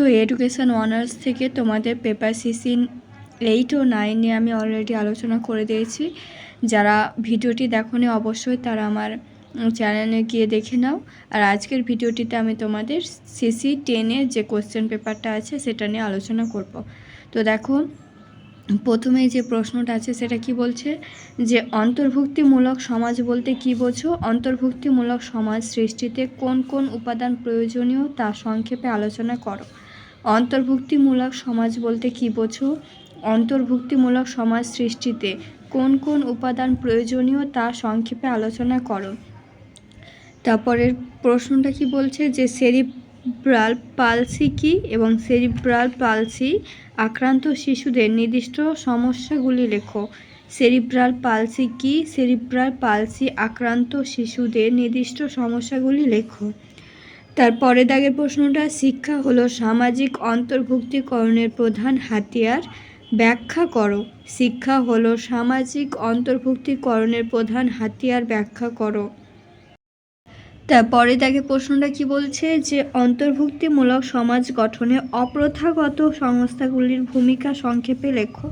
তো education honours থেকে তোমাদের পেপার সিসি এইট ও নাইন নিয়ে আমি অলরেডি আলোচনা করে দিয়েছি। যারা ভিডিওটি দেখোনি অবশ্যই তারা আমার চ্যানেলে গিয়ে দেখে নাও। আর আজকের ভিডিওটিতে আমি তোমাদের সিসি টেনে যে কোশ্চেন পেপারটা আছে সেটা নিয়ে আলোচনা করব। তো দেখো প্রথমে যে প্রশ্নটা আছে সেটা কি বলছে? যে অন্তর্ভুক্তিমূলক সমাজ বলতে কি বোঝো? অন্তর্ভুক্তিমূলক সমাজ সৃষ্টিতে কোন কোন উপাদান প্রয়োজনীয় তা সংক্ষেপে আলোচনা করো। অন্তর্ভুক্তিমূলক সমাজ বলতে কি বোঝো? অন্তর্ভুক্তিমূলক সমাজ সৃষ্টিতে কোন কোন উপাদান প্রয়োজনীয় তা সংক্ষেপে আলোচনা করো। তারপরের প্রশ্নটা কি বলছে যে সেরিব্রাল পালসি কি এবং সেরিব্রাল পালসি আক্রান্ত শিশুদের নির্দিষ্ট সমস্যাগুলি লেখো। সেরিব্রাল পালসি কি? সেরিব্রাল পালসি আক্রান্ত শিশুদের নির্দিষ্ট সমস্যাগুলি লেখো। তারপরে দাগের প্রশ্নটা, শিক্ষা হলো সামাজিক অন্তর্ভুক্তিকরণের প্রধান হাতিয়ার। ব্যাখ্যা করো। শিক্ষা হলো সামাজিক অন্তর্ভুক্তিকরণের প্রধান হাতিয়ার, ব্যাখ্যা করো। তারপরে দেখে প্রশ্নটা কি বলছে? যে অন্তর্ভুক্তিমূলক সমাজ গঠনে অপ্রথাগত সংস্থাগুলির ভূমিকা সংক্ষেপে লেখো।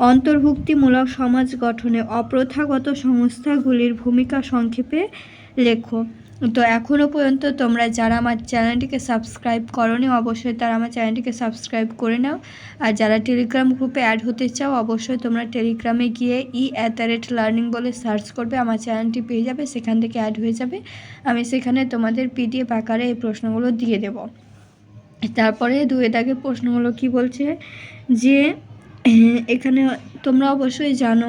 অন্তর্ভুক্তিমূলক সমাজ গঠনে অপ্রথাগত সংস্থাগুলির ভূমিকা সংক্ষেপে লেখো। তো এখনও পর্যন্ত তোমরা যারা আমার চ্যানেলটিকে সাবস্ক্রাইব করনি, অবশ্যই তারা আমার চ্যানেলটিকে সাবস্ক্রাইব করে নাও। আর যারা টেলিগ্রাম গ্রুপে অ্যাড হতে চাও, অবশ্যই তোমরা টেলিগ্রামে গিয়ে E at the rate learning বলে সার্চ করবে, আমার চ্যানেলটি পেয়ে যাবে, সেখান থেকে অ্যাড হয়ে যাবে। আমি সেখানে তোমাদের পিডিএফ আকারে এই প্রশ্নগুলো দিয়ে দেব। তারপরে দুয়ে দাগে প্রশ্নগুলো কি বলছে? যে, এখানে তোমরা অবশ্যই জানো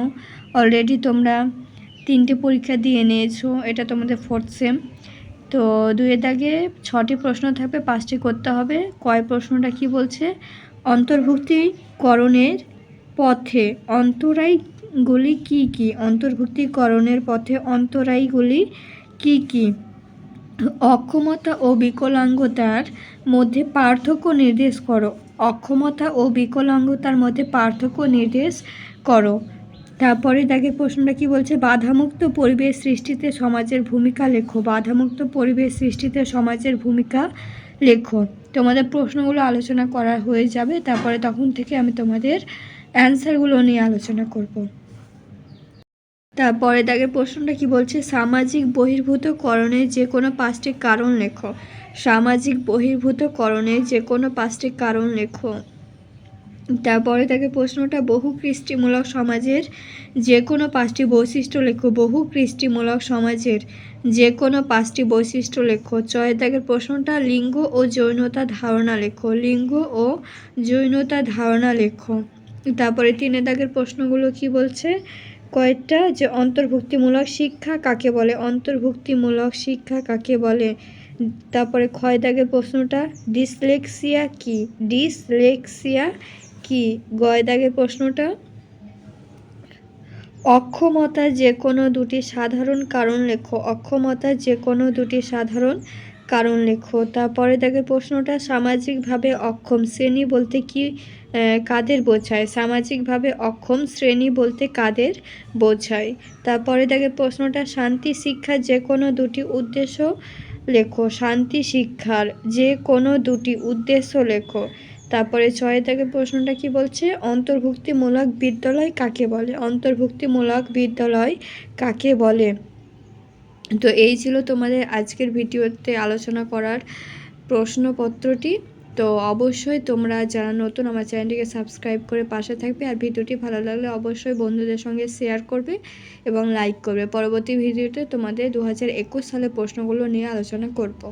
অলরেডি তোমরা তিনটে পরীক্ষা দিয়ে নিয়েছো, এটা তোমাদের ফোর্থ সেম তো দুয়ের দাগে ছটি প্রশ্ন থাকবে, পাঁচটি করতে হবে। কয় প্রশ্নটা কি বলছে? অন্তর্ভুক্তিকরণের পথে অন্তরায়গুলি কি কি? অন্তর্ভুক্তিকরণের পথে অন্তরায়গুলি কি কি? অক্ষমতা ও বিকলাঙ্গতার মধ্যে পার্থক্য নির্দেশ করো। অক্ষমতা ও বিকলাঙ্গতার মধ্যে পার্থক্য নির্দেশ করো। তারপরে দেখে প্রশ্নটা কি বলছে? বাধামুক্ত পরিবেশ সৃষ্টিতে সমাজের ভূমিকা লেখো। বাধামুক্ত পরিবেশ সৃষ্টিতে সমাজের ভূমিকা লেখো। তোমাদের প্রশ্নগুলো আলোচনা করা হয়ে যাবে। তারপরে তখন থেকে আমি তোমাদের অ্যান্সারগুলো নিয়ে আলোচনা করব। তারপরে দেখে প্রশ্নটা কি বলছে? সামাজিক বহির্ভূতকরণের যে কোনো পাঁচটি কারণ লেখো। সামাজিক বহির্ভূতকরণের যে কোনো পাঁচটি কারণ লেখো। তারপরে তাকে প্রশ্নটা বহু কৃষ্টিমূলক সমাজের যে কোনো পাঁচটি বৈশিষ্ট্য লেখো। বহু কৃষ্টিমূলক সমাজের যে কোনো পাঁচটি বৈশিষ্ট্য লেখো। ছয় দাগের প্রশ্নটা লিঙ্গ ও যৌনতা ধারণা লেখো। লিঙ্গ ও যৌনতা ধারণা লেখো। তারপরে তিনে দাগের প্রশ্নগুলো কি বলছে? কয়েকটা যে অন্তর্ভুক্তিমূলক শিক্ষা কাকে বলে? অন্তর্ভুক্তিমূলক শিক্ষা কাকে বলে? তারপরে ক্ষয় দাগের প্রশ্নটা ডিসলেক্সিয়া কি? ডিসলেক্সিয়া কি গয় দাগের প্রশ্নটা? অক্ষমতা যে কোনো দুটি সাধারণ কারণ লেখো। অক্ষমতা যে কোনো দুটি সাধারণ কারণ লেখো। তারপরে দেখে প্রশ্নটা, সামাজিকভাবে অক্ষম শ্রেণি বলতে কি কাদের বোঝায়? সামাজিকভাবে অক্ষম শ্রেণি বলতে কাদের বোঝায়? তারপরে দেখে প্রশ্নটা, শান্তি শিক্ষার যে কোনো দুটি উদ্দেশ্য লেখো। শান্তি শিক্ষার যে কোনো দুটি উদ্দেশ্য লেখো। তারপরে ছয় থেকে প্রশ্নটা কি বলছে? অন্তর্ভুক্তিমূলক বিদ্যালয় কাকে বলে? অন্তর্ভুক্তিমূলক বিদ্যালয় কাকে বলে? তো এই ছিল তোমাদের আজকের ভিডিওতে আলোচনা করার প্রশ্নপত্রটি। তো অবশ্যই তোমরা যারা নতুন আমার চ্যানেলটিকে সাবস্ক্রাইব করে পাশে থাকবে আর ভিডিওটি ভালো লাগলে অবশ্যই বন্ধুদের সঙ্গে শেয়ার করবে এবং লাইক করবে। পরবর্তী ভিডিওতে তোমাদের দু সালের প্রশ্নগুলো নিয়ে আলোচনা করব।